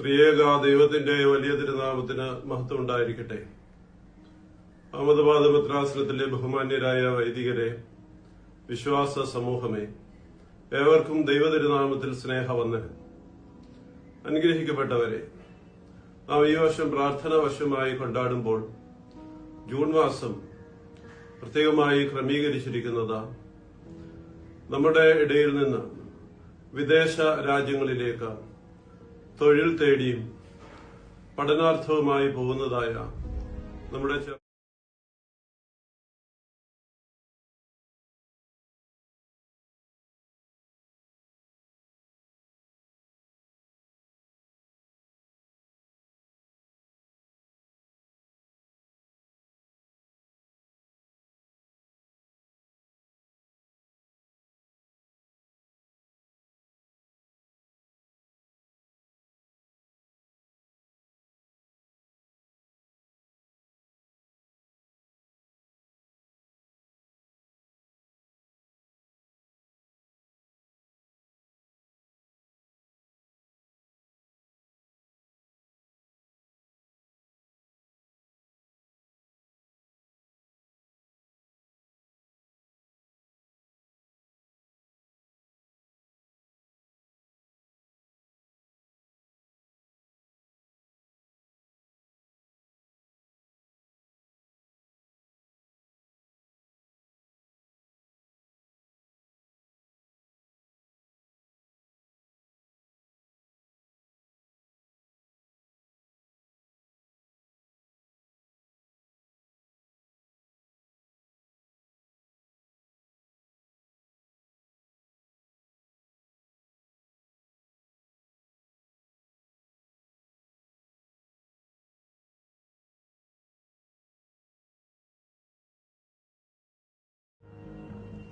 ത്രിയേക ദൈവത്തിന്റെ വലിയ തിരുനാമത്തിന് മഹത്വം ഉണ്ടായിരിക്കട്ടെ. അഹമ്മദാബാദ് പത്രാശ്രത്തിലെ ബഹുമാന്യരായ വൈദികരെ വിശ്വാസ സമൂഹമേ ഏവർക്കും ദൈവ തിരുനാമത്തിൽ സ്നേഹവന്ദനം. അനുഗ്രഹിക്കപ്പെട്ടവരെ നാം ഈ വർഷം പ്രാർത്ഥനാ വർഷമായി കൊണ്ടാടുമ്പോൾ ജൂൺ മാസം പ്രത്യേകമായി ക്രമീകരിച്ചിരിക്കുന്നത്. നമ്മുടെ ഇടയിൽ നിന്ന് വിദേശ രാജ്യങ്ങളിലേക്ക് തൊഴിൽ തേടിയും പഠനാർത്ഥവുമായി പോകുന്നതായ നമ്മുടെ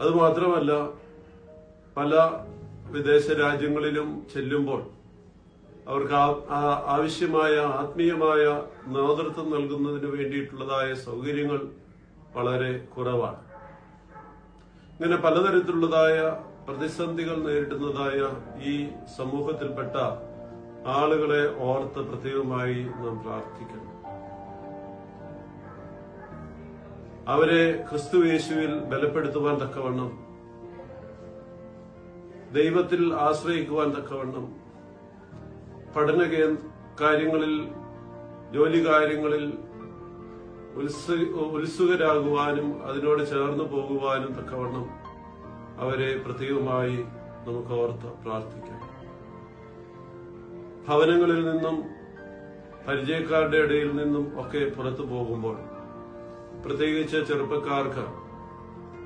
ചെ- അത് മാത്രമല്ല പല വിദേശ രാജ്യങ്ങളിലും ചെല്ലുമ്പോൾ അവർക്ക് ആവശ്യമായ ആത്മീയമായ നേതൃത്വം നൽകുന്നതിന് വേണ്ടിയിട്ടുള്ളതായ സൗകര്യങ്ങൾ വളരെ കുറവാണ്. ഇങ്ങനെ പലതരത്തിലുള്ളതായ പ്രതിസന്ധികൾ നേരിടുന്നതായ ഈ സമൂഹത്തിൽപ്പെട്ട ആളുകളെ ഓർത്ത് പ്രത്യേകമായി നാം പ്രാർത്ഥിക്കണം. അവരെ ക്രിസ്തു യേശുവിൽ ബലപ്പെടുത്തുവാൻ തക്കവണ്ണം ദൈവത്തിൽ ആശ്രയിക്കുവാൻ തക്കവണ്ണം പഠന കാര്യങ്ങളിൽ ജോലി കാര്യങ്ങളിൽ ഉത്സു- ഉത്സുകരാകുവാനും അതിനോട് ചേർന്ന് പോകുവാനും തക്കവണ്ണം അവരെ പ്രത്യേകമായി നമുക്ക് ഓർത്ത് പ്രാർത്ഥിക്കാം. ഭവനങ്ങളിൽ നിന്നും പരിചയക്കാരുടെ ഇടയിൽ നിന്നും ഒക്കെ പുറത്തു പോകുമ്പോൾ പ്രത്യേകിച്ച് ചെറുപ്പക്കാർക്ക്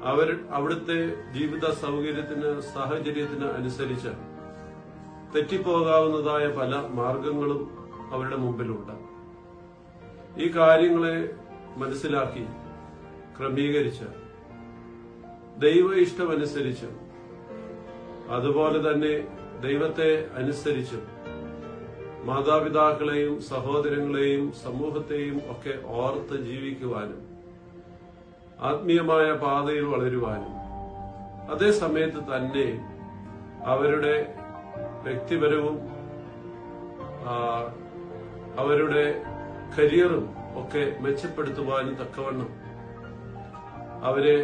അവർ അവിടുത്തെ ജീവിത സൗകര്യത്തിന് സാഹചര്യത്തിന് അനുസരിച്ച് തെറ്റിപ്പോകാവുന്നതായ പല മാർഗങ്ങളും അവരുടെ മുമ്പിലുണ്ട്. ഈ കാര്യങ്ങളെ മനസ്സിലാക്കി ക്രമീകരിച്ച് ദൈവ ഇഷ്ടമനുസരിച്ച് അതുപോലെ തന്നെ ദൈവത്തെ അനുസരിച്ചും മാതാപിതാക്കളെയും സഹോദരങ്ങളെയും സമൂഹത്തെയും ഒക്കെ ഓർത്ത് ജീവിക്കുവാനും ആത്മീയമായ പാതയിൽ വളരുവാനും അതേ സമയത്ത് തന്നെ അവരുടെ വ്യക്തിപരവും അവരുടെ കരിയറും ഒക്കെ മെച്ചപ്പെടുത്തുവാനും തക്കവണ്ണം അവരെ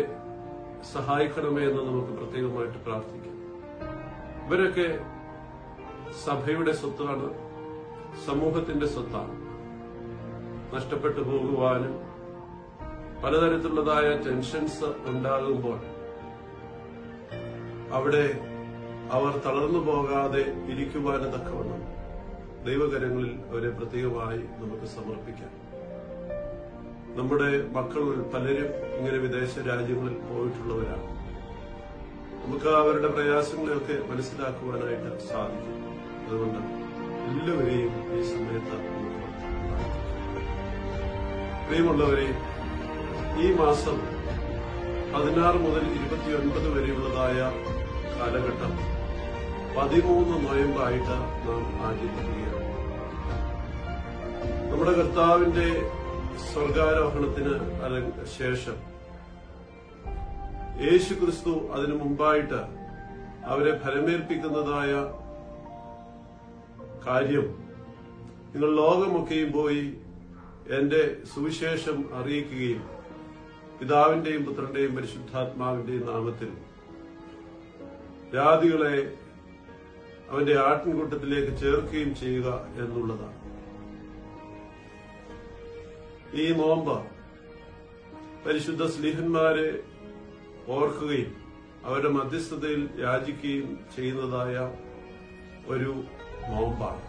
സഹായിക്കണമേ എന്ന് നമുക്ക് പ്രത്യേകമായിട്ട് പ്രാർത്ഥിക്കാം. ഇവരൊക്കെ സഭയുടെ സ്വത്താണ് സമൂഹത്തിന്റെ സ്വത്താണ്. നഷ്ടപ്പെട്ടു പോകുവാനും പലതരത്തിലുള്ളതായ ടെൻഷൻസ് ഉണ്ടാകുമ്പോൾ അവിടെ അവർ തളർന്നു പോകാതെ ഇരിക്കുവാനും തക്കവണ്ണം ദൈവകരങ്ങളിൽ അവരെ പ്രത്യേകമായി നമുക്ക് സമർപ്പിക്കാം. നമ്മുടെ മക്കളിൽ പലരും ഇങ്ങനെ വിദേശ രാജ്യങ്ങളിൽ പോയിട്ടുള്ളവരാണ്. നമുക്ക് അവരുടെ പ്രയാസങ്ങളെയൊക്കെ മനസ്സിലാക്കുവാനായിട്ട് സാധിക്കും. അതുകൊണ്ട് എല്ലാവരെയും ഈ സമയത്ത് പ്രിയമുള്ളവരെ ഈ മാസം പതിനാറ് മുതൽ ഇരുപത്തിയൊൻപത് വരെയുള്ളതായ കാലഘട്ടം പതിമൂന്ന് നോയമ്പായിട്ട് നാം ആചരിക്കുകയാണ്. നമ്മുടെ കർത്താവിന്റെ സ്വർഗാരോഹണത്തിന് ശേഷം യേശു ക്രിസ്തു അതിനു മുമ്പായിട്ട് അവരെ ഫലമേൽപ്പിക്കുന്നതായ കാര്യം നിങ്ങൾ ലോകമൊക്കെയും പോയി എന്റെ സുവിശേഷം അറിയിക്കുകയും പിതാവിന്റെയും പുത്രന്റെയും പരിശുദ്ധാത്മാവിന്റെയും നാമത്തിൽ ജാതികളെ അവന്റെ ആട്ടിൻകൂട്ടത്തിലേക്ക് ചേർക്കുകയും ചെയ്യുക എന്നുള്ളതാണ്. ഈ നോമ്പ് പരിശുദ്ധ സ്ലീഹന്മാരെ ഓർക്കുകയും അവരുടെ മധ്യസ്ഥതയിൽ യാചിക്കുകയും ചെയ്യുന്നതായ ഒരു നോമ്പാണ്.